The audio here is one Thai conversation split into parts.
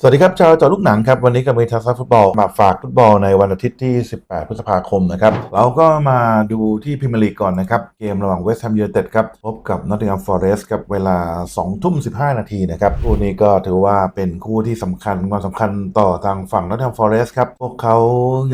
สวัสดีครับชาวเจอลูกหนังครับวันนี้ก็มีทัศนฟุตบอลมาฝากฟุตบอลในวันอาทิตย์ที่ 18 พฤษภาคมนะครับเราก็มาดูที่พรีเมียร์ลีกก่อนนะครับ เกมระหว่างเวสต์แฮมยูไนเต็ดครับพบกับนอตติงแฮมฟอเรสต์ครับเวลา 2 ทุ่ม 15 นาทีนะครับคู่นี้ก็ถือว่าเป็นคู่ที่สำคัญความสำคัญต่อทางฝั่งนอตติงแฮมฟอเรสต์ครับพวกเขา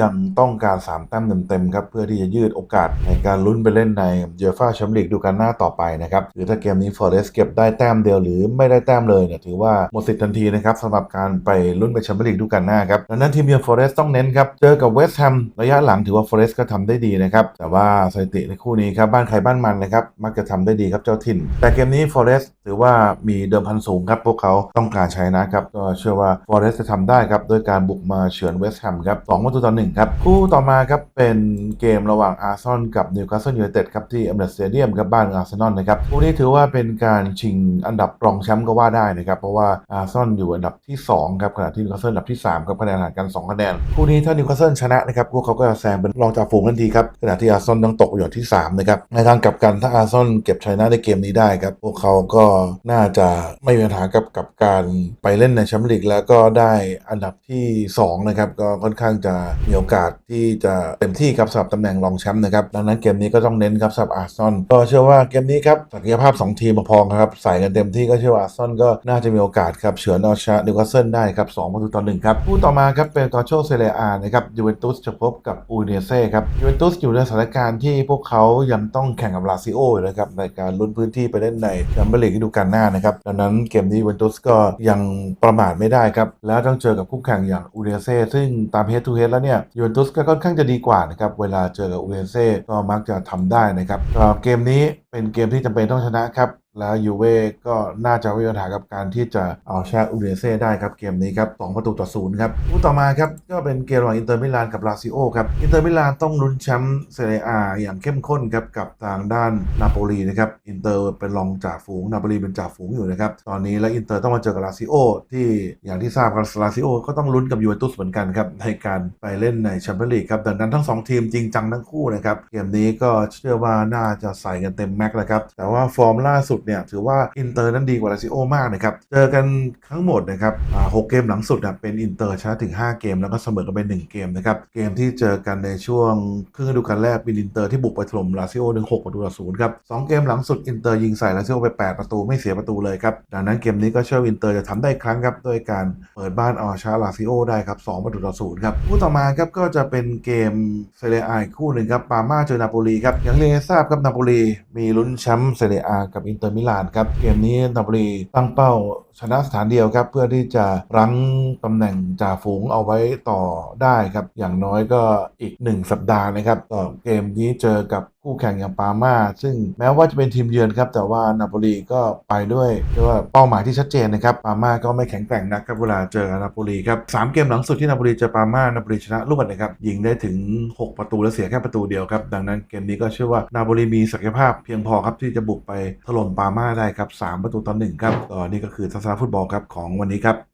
ยังต้องการ 3 แต้มเต็มๆครับเพื่อที่จะยืดโอกาสในการลุ้นไปเล่นในเยฟ่าแชมเปี้ยนลีกดูกันหน้าต่อไปนะครับหรือถ้าเกมนี้ฟอเรสต์เก็บได้แต้มเดียวหรือไม่ได้แต้มเลยเนี่ยถือว่าหมดสิทธิ์ทันทีนะครับสำหรับการไปลุ้นไปแชมเปี้ยนลีกดูกันหน้าครับดังนั้นทีมเยือนฟอเรสต์ต้องเน้นครับ เจอกับเวสต์แฮมระยะหลังถือว่าฟอเรสต์ก็ทำได้ดีนะครับ แต่ว่าสถิติในคู่นี้ครับ บ้านใครบ้านมันนะครับ มักจะทำได้ดีครับเจ้าถิ่น แต่เกมนี้ฟอเรสต์ถือว่ามีเดิมพันสูงครับ พวกเขาต้องการใชัยนะครับ ก็เชื่อว่าฟอเรสต์จะทำได้ครับด้วยการบุกมาเฉือนเวสต์แฮมครับสองประตูต่อหนึ่งครับ คู่ต่อมาครับเป็นเกมระหว่างอาร์ซอลกับนิวคาสเซิลยูไนเต็ดครับที่เอเมเรสสเตเดียมครับบ้านอาร์เซนอลนะครับคู่นี้ถือว่าเป็นการชิงอันดับรองแชมป์ก็ว่าได้นะครับเพราะว่าอาร์ซอลอยู่อันดับที่สองครับขณะที่นิวคาสเซิลอันดับที่สามครับคะแนนห่างกันสองคะแนนคู่นี้ถ้านิวคาสเซิลชนะนะครับพวกเขาก็จะแซงเป็นรองจ่าฝูงทันทีครับขณะที่อาร์เซนอลต้องตกอยู่อันดับที่สามนะครับในทางกลับกันถ้าอาร์เซนอลเก็บชัยชนะในเกมนี้ได้ครับพวกเขาก็น่าจะไม่มีปัญหากับกับการไปเล่นในแชมเปี้ยนลีกแล้วก็ได้อันดับที่สองนะครับก็ค่อนข้างจะมีโอกาสที่จะเต็มที่ครับสำหรับตำแหน่งรองแชมป์นะครับดังนั้นเกมนี้ก็ต้องเน้นครับสำหรับอาร์เซนอลก็เชื่อว่าเกมนี้ครับศักยภาพสองทีมพอๆครับใส่กันเต็มที่ก็เชื่อว่าอาร์เซนอลก็น่าจะมีโอกาสครับเฉือนเอาชนะนิวคาสเซิลได้ครับสองประตูต่อหนึ่งครับคู่ต่อมาครับเป็นกอโชเซเรียอานะครับยูเวนตุสจะพบกับอูเนเซ่ครับยูเวนตุสอยู่ในสถานการณ์ที่พวกเขายังต้องแข่งกับลาซิโออยู่นะครับในการลุ้นพื้นที่ไปเล่นในแชมเปี้ยนลีกฤดูกาลหน้านะครับดังนั้นเกมนี้ยูเวนตุสก็ยังประมาทไม่ได้ครับแล้วต้องเจอกับคู่แข่งอย่างอูเนเซ่ซึ่งตามเฮดทูเฮดแล้วเนี่ยยูเวนตุสก็ค่อนข้างจะดีกว่านะครับเวลาเจอกับอูเนเซ่ก็มักจะทำได้นะครับเกมนี้เป็นเกมที่จำเป็นต้องชนะครับ แล้วยูเว่ก็น่าจะม่มีปัญหากับการที่จะเอาชนะอูเดเซ่ได้ครับเกมนี้ครับ2ประตูต่อศูนย์ครับคู่ต่อมาครับก็เป็นเกมระหว่างอินเตอร์มิลานกับลาซิโอครับอินเตอร์มิลานต้องลุ้นแชมป์เซเรียอาอย่างเข้มข้นครับกับทางด้านนาโปลีนะครับอินเตอร์เป็นรองจ่าฝูงนาโปลีเป็นจ่าฝูงอยู่นะครับตอนนี้แล้วอินเตอร์ต้องมาเจอกับลาซิโอที่อย่างที่ทราบกันลาซิโอก็ต้องลุ้นกับยูเวนตุสเหมือนกันครับในการไปเล่นในแชมเปี้ยนลีกครับดังนั้นทั้งสองทีมจริงจังทั้งคู่นะครับเกมนี้ก็เชื่อว่าน่าจะใส่กันเต็มแม็กซ์แล้วครับแต่ว่าฟอร์มล่าสุดเนี่ยถือว่าอินเตอร์นั้นดีกว่าลาซิโอมากนะครับเจอกันทั้งหมดนะครับหกเกมหลังสุดเป็นอินเตอร์ชนะถึง 5 เกม แล้วก็เสมอกันเป็น1เกมนะครับเกมที่เจอกันในช่วงครึ่งฤดูกาลแรกเป็นอินเตอร์ที่บุกไปถล่มลาซิโอถึง6ประตูต่อศูนย์ครับสองเกมหลังสุดอินเตอร์ยิงใส่ลาซิโอไป 8 ประตูไม่เสียประตูเลยครับดังนั้นเกมนี้ก็เชื่อว่าอินเตอร์จะทำได้ครั้งครับด้วยการเปิดบ้านเอาชนะลาซิโอได้ครับ2ประตูต่อศูนย์ครับคู่ต่อมาครับก็จะเป็นเกมเซเรียอาคู่หนึ่งครับปาม่าเจอนาโปลีครับอย่างเรียนทราบครับนาโปลีมีลุ้นแชมป์เซเรียอากับอินเตอร์มิลานครับเกมนี้นาโปลีตั้งเป้าชนะสถานเดียวครับเพื่อที่จะรั้งตำแหน่งจ่าฝูงเอาไว้ต่อได้ครับอย่างน้อยก็อีก 1 สัปดาห์นะครับต่อเกมนี้เจอกับคู่แข่งอย่างปาม่าซึ่งแม้ว่าจะเป็นทีมเยือนครับแต่ว่านาโปลีก็ไปด้วยเรียกว่าเป้าหมายที่ชัดเจนนะครับปาม่าก็ไม่แข็งแกร่งนักครับเวลาเจอนาโปลีครับสามเกมหลังสุดที่นาโปลีเจอปาม่านาโปลีชนะรวดนะครับยิงได้ถึง 6 ประตูและเสียแค่ประตูเดียวครับดังนั้นเกมนี้ก็เชื่อว่านาโปลีมีศักยภาพเพียงพอครับที่จะบุกไปถล่มปาม่าได้ครับสามประตูต่อหนึ่งครับก็นี่ก็คือทัศนฟุตบอลครับของวันนี้ครับ